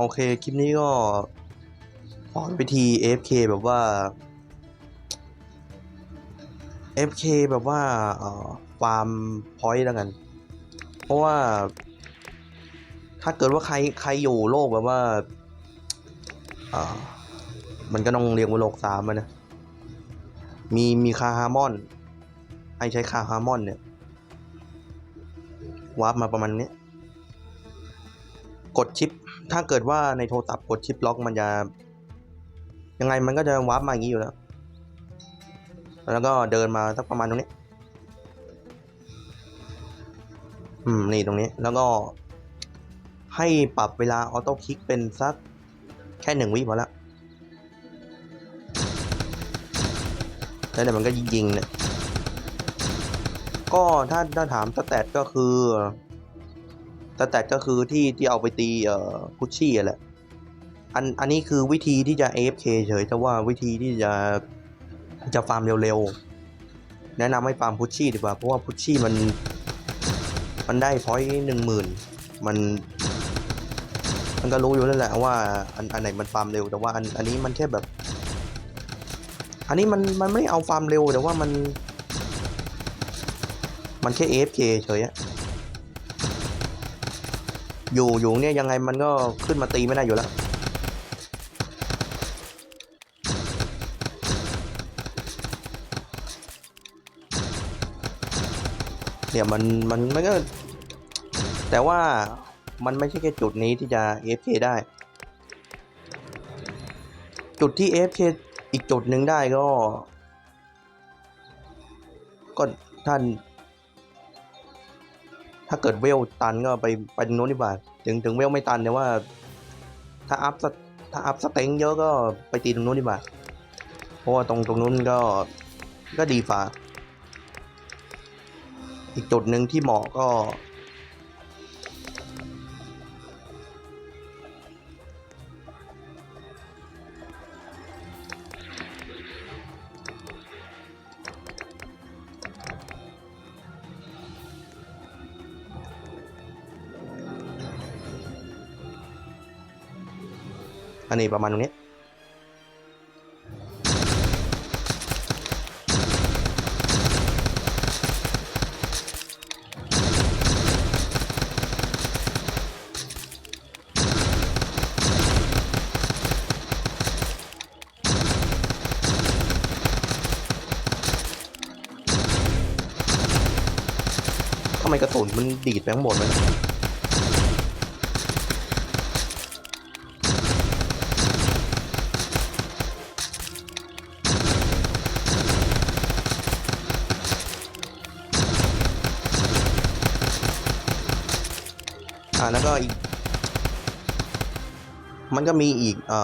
โอเค คลิปนี้ก็สอนวิธี AFK แบบว่า AFK แบบว่าฟาร์มพอยต์แล้วกัน เพราะว่า ถ้าเกิดว่าใครใครอยู่โลกแบบว่าเออมันก็ต้องเรียกว่าโลกสามนะ มีมีคาฮามอน ให้ใช้คาฮามอนเนี่ยวาร์ปมาประมาณนี้ กดชิป ถ้าเกิดว่าในโทรศัพท์กดชิปล็อกมันจะ ยังไงมันก็จะวาร์ปมาอย่างนี้อยู่แล้ว แล้วก็เดินมาสักประมาณตรงนี้ อืม นี่ตรงนี้ แล้วก็ ให้ปรับเวลาออโต้คลิกเป็นสักแค่หนึ่งวิพอละแล้วเดี๋ยวมันก็ยิงๆเนี่ย ก็ถ้าถ้าถามสแตทก็คือ สแตทก็คือที่ที่เอาไปตีเอ่อพุชชี่แหละอันอันนี้คือวิธีที่จะ AFK เฉยแต่ว่าวิธีที่จะจะฟาร์มเร็วๆ แนะนำให้ฟาร์มพุชชี่ดีกว่า เพราะว่าพุชชี่มัน มันได้พอยหนึ่งหมื่นมัน มันก็รู้อยู่แล้วแหละว่าอันอันไหนมันฟาร์มเร็ว แต่ว่าอันอันนี้มันแค่แบบ อันนี้มันมันไม่เอาฟาร์มเร็วแต่ว่ามัน มันแค่ AFK เฉยอะ อยู่อยู่เนี่ยยังไงมันก็ขึ้นมาตีไม่ได้อยู่แล้ว เนี่ยมันมันมันก็ แต่ว่ามันไม่ใช่แค่จุดนี้ที่จะ AFK ได้ จุดที่ AFK อีกจุดหนึ่งได้ก็ ก็ท่าน ถ้าเกิดเวลตันก็ไปไปตรงโน้นดีกว่าถึงถึงเวลไม่ตันแต่ว่า ถ้าอัพสถ้าอัพสเต็งเยอะก็ไปตีตรงโน้นดีกว่า เพราะว่าตรงตรงนู้นก็ก็ดีฝ่าอีกจุดหนึ่งที่เหมาะก็ อันนี้ประมาณตรงนี้ทำไมกระสุนมันดีดไปข้างบนมัน แล้วก็อีก มันก็มีอีกอ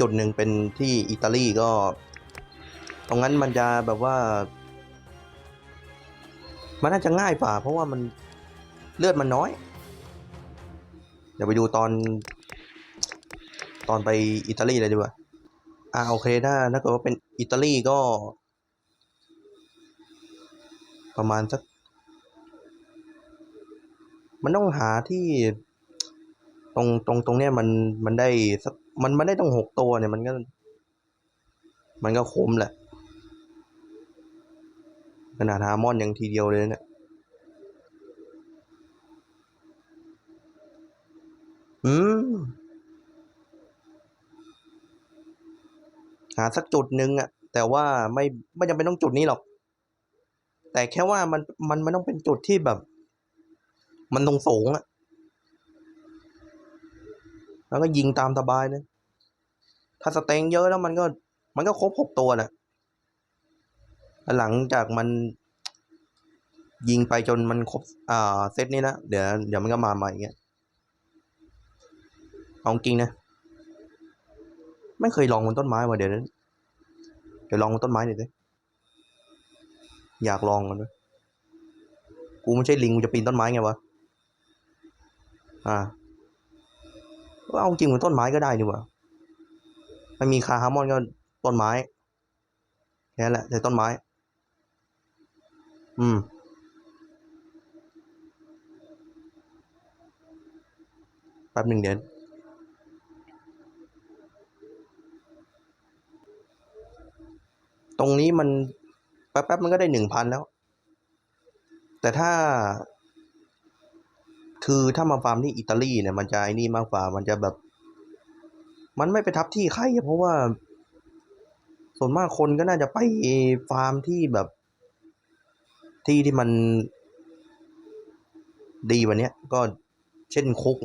จุดหนึ่งเป็นที่อิตาลีก็ ตรงนั้นมันจะแบบว่า มันน่าจะง่ายกว่าเพราะว่ามันเลือดมันน้อย เดี๋ยวไปดูตอน ตอนไปอิตาลีเลยดีกว่า อ่าโอเคถ้าถ้าเกิดว่าเป็นอิตาลีก็ ประมาณสัก มันต้องหาที่ตรงตรงตรงเนี้ยมันมันได้สักมันมันได้ต้องหกตัวเนี่ย มันก็ มันก็คุ้มแหละขนาดฮาร์มอนยังทีเดียวเลยนะเนี่ยอืม หาสักจุดหนึ่งอะแต่ว่าไม่ไม่จำเป็นต้องจุดนี้หรอก แต่แค่ว่ามันมันมันต้องเป็นจุดที่แบบ มันตรงสูงอะแล้วก็ยิงตามสบายเลยถ้าสเต็งเยอะแล้วมันก็ มันก็ครบหกตัวน่ะแล้วหลังจากมันยิงไปจนมันครบ อ่า เซตนี้นะ เดี๋ยว เดี๋ยวมันก็มาใหม่เงี้ย เอาจริงนะ ไม่เคยลองบนต้นไม้มาเดี๋ยวนั้นเดี๋ยวลองบนต้นไม้หน่อยสิ อยากลองกันด้วย กูไม่ใช่ลิง กูจะปีนต้นไม้ไงวะ อ่าก็เอาจริงเหมือนต้นไม้ก็ได้นี่ว่ามันมีคาฮามอนก็ต้นไม้แค่นั้นแหละแต่ต้นไม้ อืมแป๊บหนึ่งเดี๋ยวตรงนี้มันแป๊บๆมันก็ได้หนึ่งพันแล้ว แต่ถ้า คือถ้ามาฟาร์มที่อิตาลีเนี่ยมันจะไอ้นี่มากกว่ามันจะแบบ มันไม่ไปทับที่ใครเพราะว่า ส่วนมากคนก็น่าจะไปฟาร์มที่แบบ ที่ที่มันดีวันเนี้ยก็เช่นคุก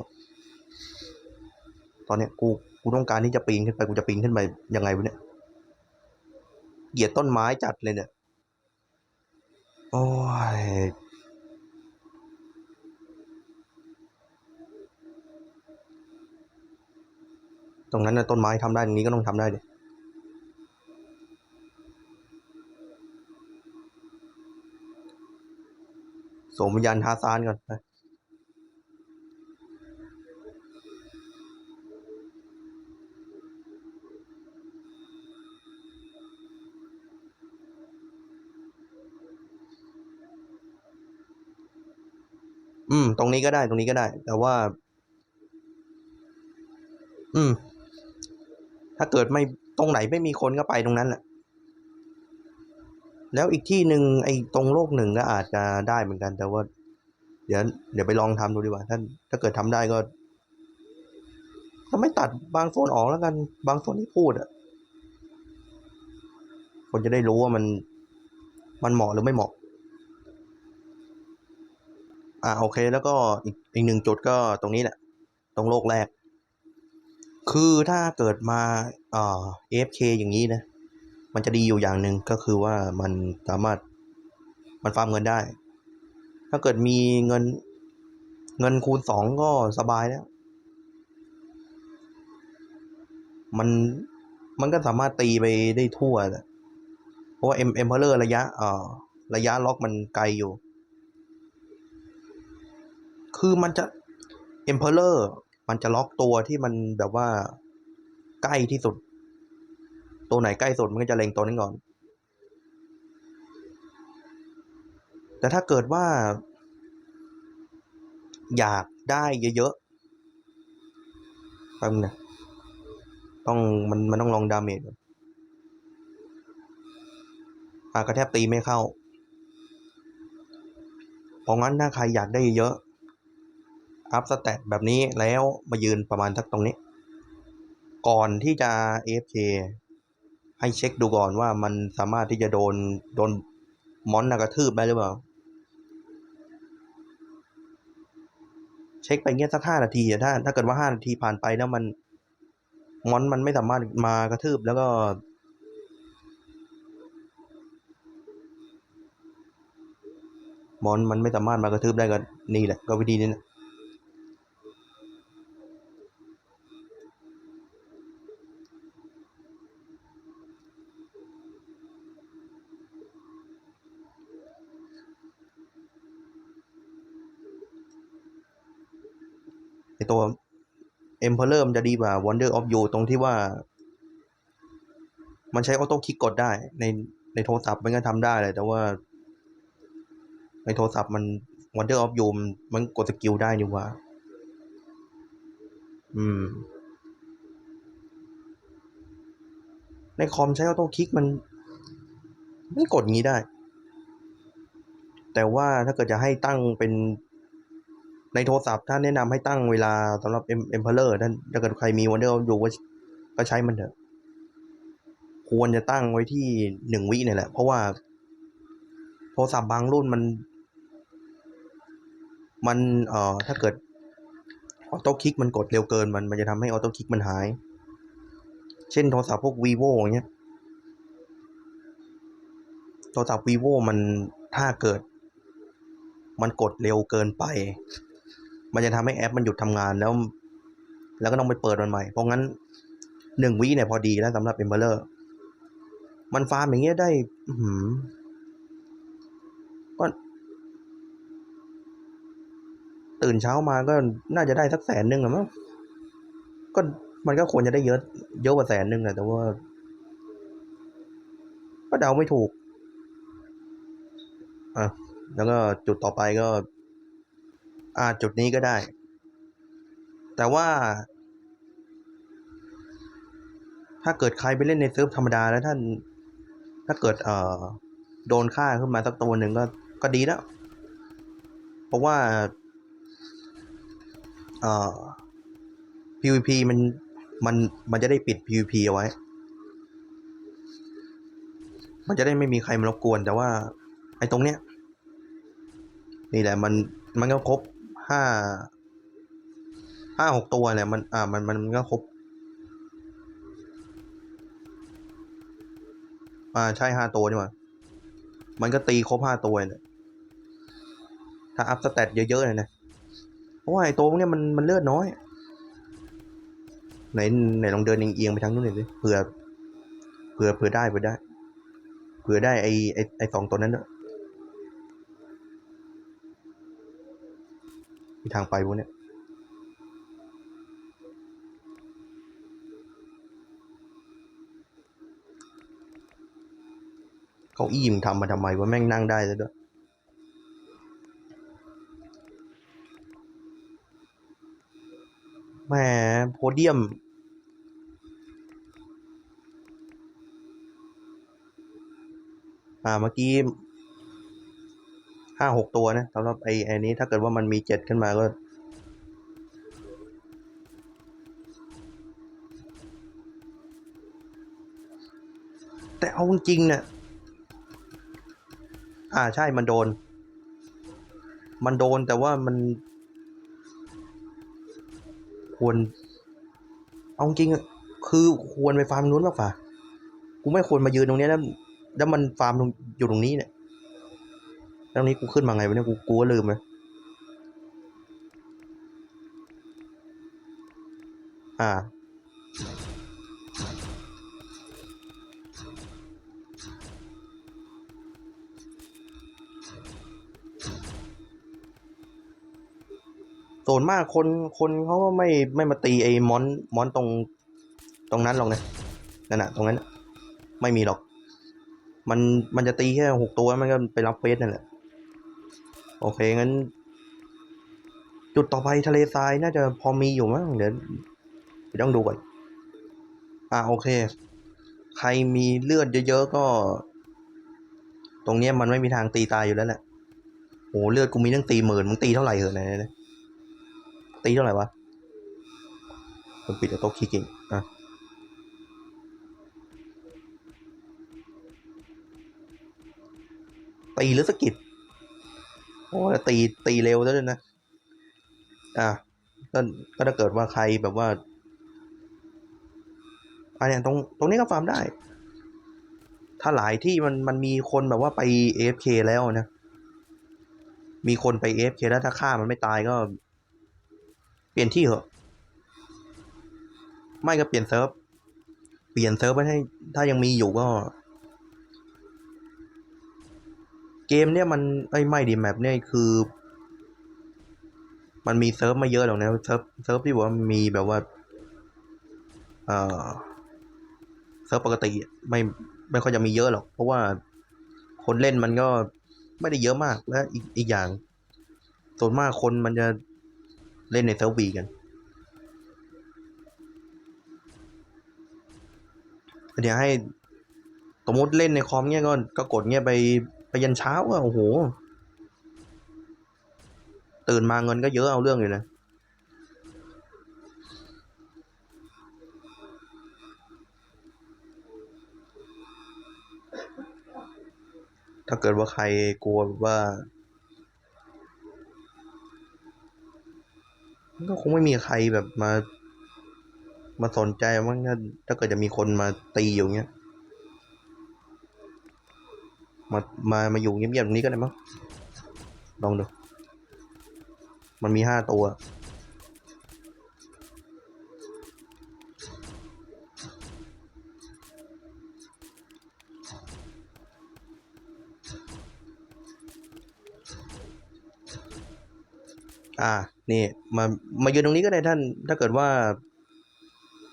ตอนเนี้ยกูกูต้องการที่จะปีนขึ้นไปกูจะปีนขึ้นไปยังไงวะเนี่ยเหยียดต้นไม้จัดเลยเนี่ย โอ้ย ตรงนั้นนะต้นไม้ทำได้ตรงนี้ก็ต้องทำได้ดิสวมวิญาณทาซานก่อนไปอืม ตรงนี้ก็ได้ ตรงนี้ก็ได้ แต่ว่า อืม ถ้าเกิดไม่ตรงไหนไม่มีคนก็ไปตรงนั้นแหละแล้วอีกที่หนึ่งไอ้ตรงโลกหนึ่งก็อาจจะได้เหมือนกัน แต่ว่า เดี๋ยวเดี๋ยวไปลองทำดูดีกว่าถ้าถ้าเกิดทำได้ก็ก็ไม่ตัดบางโซนออกแล้วกัน บางโซนที่พูดอะคนจะได้รู้ว่ามันมันเหมาะหรือไม่เหมาะ อ่าโอเค แล้วก็อีกอีกหนึ่งจุดก็ตรงนี้แหละ ตรงโลกแรก คือถ้าเกิดมาเอ่อ AFK อย่างนี้นะ มันจะดีอยู่อย่างหนึ่งก็คือว่ามันสามารถมันฟาร์มเงินได้ ถ้าเกิดมีเงินเงินคูณสองก็สบายแล้ว มันมันก็สามารถตีไปได้ทั่วแหละเพราะว่าเอ็มเอ็มเพลเลอร์ระยะเอ่อระยะล็อกมันไกลอยู่ คือมันจะ Emperor มั มันจะล็อกตัวที่มันแบบว่าใกล้ที่สุด ตัวไหนใกล้สุดมันก็จะเล็งตัวนั้นก่อน แต่ถ้าเกิดว่า อยากได้เยอะๆแป๊บนะต้องมันมันต้องลองดาเมจอนอะกระแทบตีไม่เข้าเพราะงั้นถ้าใครอยากได้เยอะ อัพสแตทแบบนี้แล้วมายืนประมาณทักตรงนี้ ก่อนที่จะ AFK ให้เช็คดูก่อนว่ามันสามารถที่จะโดนโดนมอนนากระทืบได้หรือเปล่า เช็คไปเงี้ยสักห้านาทีถ้าถ้าเกิดว่าห้านาทีผ่านไปแล้วมันมอนมันไม่สามารถมากระทืบแล้วก็ มอนมันไม่สามารถมากระทืบได้ก็นี่แหละ ก็วิธีนี้นะ ตัว Emperor มันจะดีกว่า Wonder of You ตรงที่ว่า มันใช้ออโต้คลิกกดได้ ในในโทรศัพท์มันก็ทำได้เลย แต่ว่า ในโทรศัพท์มัน Wonder of You มันมันกดสกิลได้นี่หว่า อืม ในคอมใช้ออโต้คลิกมันไม่กดงี้ได้ แต่ว่าถ้าเกิดจะให้ตั้งเป็น ในโทรศัพท์ถ้านแนะนำให้ตั้งเวลาสำหรับ Em- Emperor ท่านถ้าเกิดใครมี Wonder of You ก็ก็ใช้มันเถอะ ควรจะตั้งไว้ที่หนึ่งวิเนี่ยแหละ เพราะว่า โทรศัพท์บางรุ่นมัน มันเอ่อถ้าเกิดออโต้คลิกมันกดเร็วเกินมันมันจะทำให้ออโต้คลิกมันหาย เช่นโทรศัพท์พวก vivo อย่างเงี้ยโทรศัพท์ vivo มันถ้าเกิด มันกดเร็วเกินไป มันจะทำให้แอปมันหยุดทำงานแล้ว แล้วก็ต้องไปเปิดมันใหม่ เพราะงั้นหนึ่งวิเนี่ยพอดีแล้วสำหรับ Emperor มันฟาร์มอย่างเงี้ยได้หือก็ตื่นเช้ามาก็น่าจะได้สักแสนหนึ่งอะมั้งก็มันก็ควรจะได้เยอะเยอะกว่าแสนหนึ่งแหละแต่ว่า ก็เดาไม่ถูกอะแล้วก็จุดต่อไปก็ จุดนี้ก็ได้ แต่ว่า ถ้าเกิดใครไปเล่นในเซิร์ฟธรรมดาแล้วท่าน ถ้าเกิดเอ่อโดนฆ่าขึ้นมาสักตัวหนึ่งก็ก็ดีแล้ว เพราะว่าเอ่อ PVP มันมันมันจะได้ปิด PVP เอาไว้ มันจะได้ไม่มีใครมารบกวน แต่ว่า ไอ้ตรงเนี้ย นี่แหละมันมันก็ครบ ห้าห้าหกตัวเนี่ยมันอ่ามันมันมันก็ครบอ่าใช่ห้าตัวนี่หว่ามันก็ตีครบห้าตัวเนี่ยถ้าอัพสเตตเยอะๆเลยนะเพราะว่าไอ้ตัวพวกเนี้ยมันมันเลือดน้อยไหนไหนลองเดินเอียงไปทางนู้นหน่อยสิเผื่อเผื่อเผื่อได้เผื่อได้ เผื่อได้ไอ้ไอ้ไอ้สองตัวนั้นด้วย มีทางไปพวกเนี้ยเก้าอี้มงทำมาทำไมว่าแม่งนั่งได้แล้วด้วยแหมโพเดียม อ่าเมื่อกี้ ห้าหกตัวนะสำหรับไอ้ไอ้นี้ถ้าเกิดว่ามันมีเจ็ดขึ้นมาก็ แต่เอาจริงเนี่ยอ่าใช่มันโดน มันโดนแต่ว่ามัน ควร เอาจริงๆอะคือควรไปฟาร์มนู้นมากกว่า กูไม่ควรมายืนตรงนี้แล้ว แล้วมันฟาร์มอยู่ตรงนี้เนี่ย แล้วตรงนี้กูขึ้นมาไงวะเนี่ยกูกูก็ลืมเลยอ่า ส่วนมากคนคนเขาก็ไม่ไม่มาตีไอ้มอนมอนตรงตรงนั้นหรอกนะนั่นน่ะ ตรงนั้น ไม่มีหรอก มันมันจะตีแค่หกตัวมันก็ไปรับเฟสนั่นแหละ โอเคงั้น จุดต่อไปทะเลทรายน่าจะพอมีอยู่มั้งเดี๋ยวต้องดูก่อนอ่าโอเค ใครมีเลือดเยอะๆก็ ตรงเนี้ยมันไม่มีทางตีตายอยู่แล้วแหละโหเลือดกูมีตั้งตีหมื่นมึงตีเท่าไหร่เหรอไหนไหนตีเท่าไหร่วะมันปิดโต๊ะคีย์เก่งอะตีหรือสกิด โอ้ตีตีเร็วซะด้วยนะ อะก็ก็ถ้าเกิดว่าใครแบบว่าอันนี้ตรงตรงนี้ก็ฟาร์มได้ ถ้าหลายที่มันมันมีคนแบบว่าไป AFK แล้วนะ มีคนไป AFK แล้วถ้าฆ่ามันไม่ตายก็ เปลี่ยนที่เหอะ ไม่ก็เปลี่ยนเซิร์ฟ เปลี่ยนเซิร์ฟไปให้ ถ้ายังมีอยู่ก็ เกมเนี่ยมันไอ้ไม่ดีแมปเนี่ยคือ มันมีเซิร์ฟมาเยอะหรอกนะเซิร์ฟเซิร์ฟที่บอกว่ามีแบบว่า เออเซิร์ฟปกติไม่ไม่ค่อยจะมีเยอะหรอก เพราะว่าคนเล่นมันก็ไม่ได้เยอะมากและอีกอีกอย่างส่วนมากคนมันจะเล่นในเซิร์ฟวีกันเดี๋ยวให้สมมติเล่นในคอมเนี่ยก็ก็กดเนี่ยไป ยันเช้าอะโอ้โห ตื่นมาเงินก็เยอะเอาเรื่องอยู่นะ ถ้าเกิดว่าใครกลัวว่าก็คงไม่มีใครแบบมา มาสนใจมั้งถ้าถ้าเกิดจะมีคนมาตีอยู่เงี้ย มา มา มาอยู่เงียบๆตรงนี้ก็ได้มั้ง ลองดู มันมีห้าตัว อ่า นี่ มา มายืนตรงนี้ก็ได้ท่าน ถ้าเกิดว่า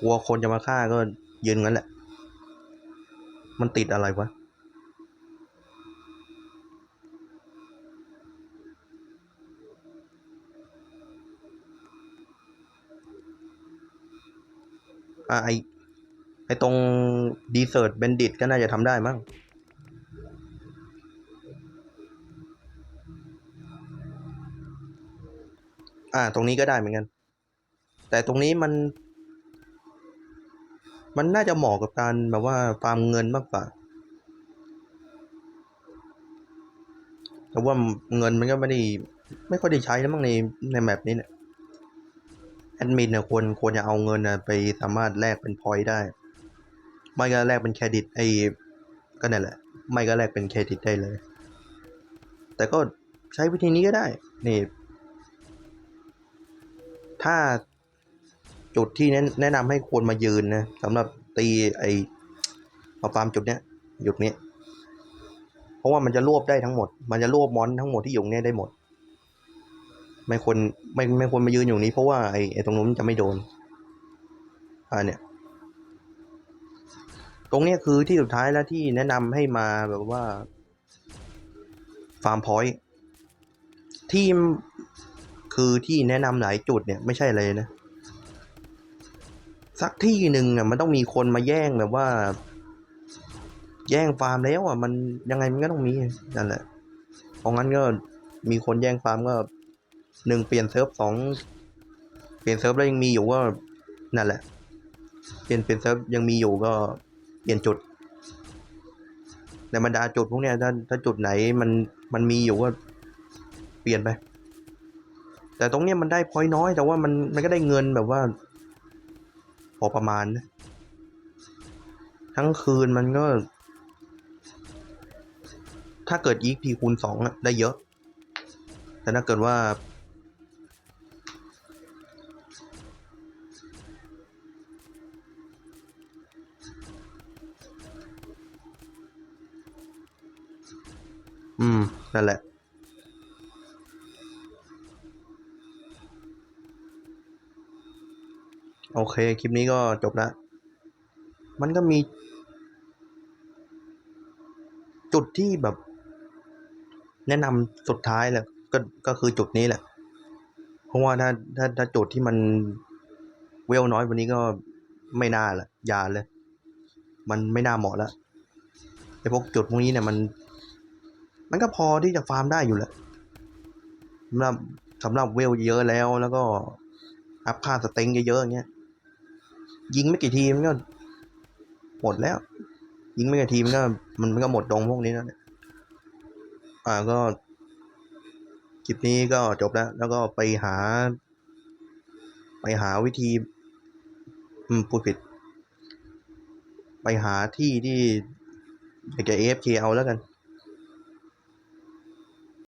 กลัวคนจะมาฆ่าก็ยืนงั้นแหละ มันติดอะไรวะ อไอไอตรงดีเซิร์ตเบนดิตก็น่าจะทำได้มั้งอ่า ตรงนี้ก็ได้เหมือนกัน แต่ตรงนี้มัน มันน่าจะเหมาะกับการแบบว่าฟาร์มเงินมากกว่า แต่ว่าเงินมันก็ไม่ได้ ไม่ค่อยได้ใช้แล้วมั้งในในแมปนี้เนี่ย แอดมินเนี่ยควรควรจะเอาเงินน่ะไปสามารถแลกเป็นพอยต์ได้ ไม่ก็แลกเป็นเครดิตไอ้ก็นั่นแหละ ไม่ก็แลกเป็นเครดิตได้เลย แต่ก็ใช้วิธีนี้ก็ได้ นี่ ถ้าจุดที่แนะนำให้ควรมายืนนะสำหรับตีไอ้มาฟาร์มจุดเนี้ยจุดนี้ เพราะว่ามันจะรวบได้ทั้งหมด มันจะรวบมอนทั้งหมดที่อยู่เนี้ยได้หมด ไม่ควรไม่ไม่ควรมายืนอยู่นี้เพราะว่าไอ้ไอ้ตรงนู้นจะไม่โดนอ่าเนี่ย ตรงเนี้ยคือที่สุดท้ายแล้วที่แนะนำให้มาแบบว่าฟาร์มพอยต์ที่คือที่แนะนำหลายจุดเนี่ยไม่ใช่เลยนะ สักที่หนึ่งอะมันต้องมีคนมาแย่งแบบว่า แย่งฟาร์มแล้วอะมันยังไงมันก็ต้องมีนั่นแหละเพราะงั้นก็มีคนแย่งฟาร์มก็ หนึ่งเปลี่ยนเซิร์ฟสองเปลี่ยนเซิร์ฟแล้วยังมีอยู่ก็นั่นแหละ เปลี่ยนเปลี่ยนเซิร์ฟยังมีอยู่ก็เปลี่ยนจุดในบรรดาจุดพวกเนี้ยถ้าถ้าจุดไหนมันมันมีอยู่ก็เปลี่ยนไป แต่ตรงเนี้ยมันได้พอยน้อย แต่ว่ามันมันก็ได้เงินแบบว่า พอประมาณนะทั้งคืนมันก็ ถ้าเกิด EXP คูณสองอะได้เยอะ แต่ถ้าเกิดว่า อืม นั่นแหละ โอเค คลิปนี้ก็จบล้วมันก็มี จุดที่แบบ แนะนำสุดท้ายแหละ ก็ ก็คือจุดนี้แหละ เพราะว่าถ้า ถ้า ถ้าจุดที่มันเวลน้อยวันนี้ก็ไม่น่าละยาเลย มันไม่น่าเหมาะแล้วไอ้พวกจุดพวกนี้เนี่ยมัน มันก็พอที่จะฟาร์มได้อยู่แหละสำหรับสำหรับเวลเยอะแล้วแล้วก็อัพค่าสเต็งเยอะๆอย่างเงี้ยยิงไม่กี่ทีมันก็หมดแล้ว ยิงไม่กี่ทีมันก็มันก็หมดดงพวกนี้แล้วอ่าก็คลิปนี้ก็จบแล้ว แล้วก็ไปหา ไปหาวิธี อืมพูดผิด ไปหาที่ที่อยากจะ AFK เอาแล้วกัน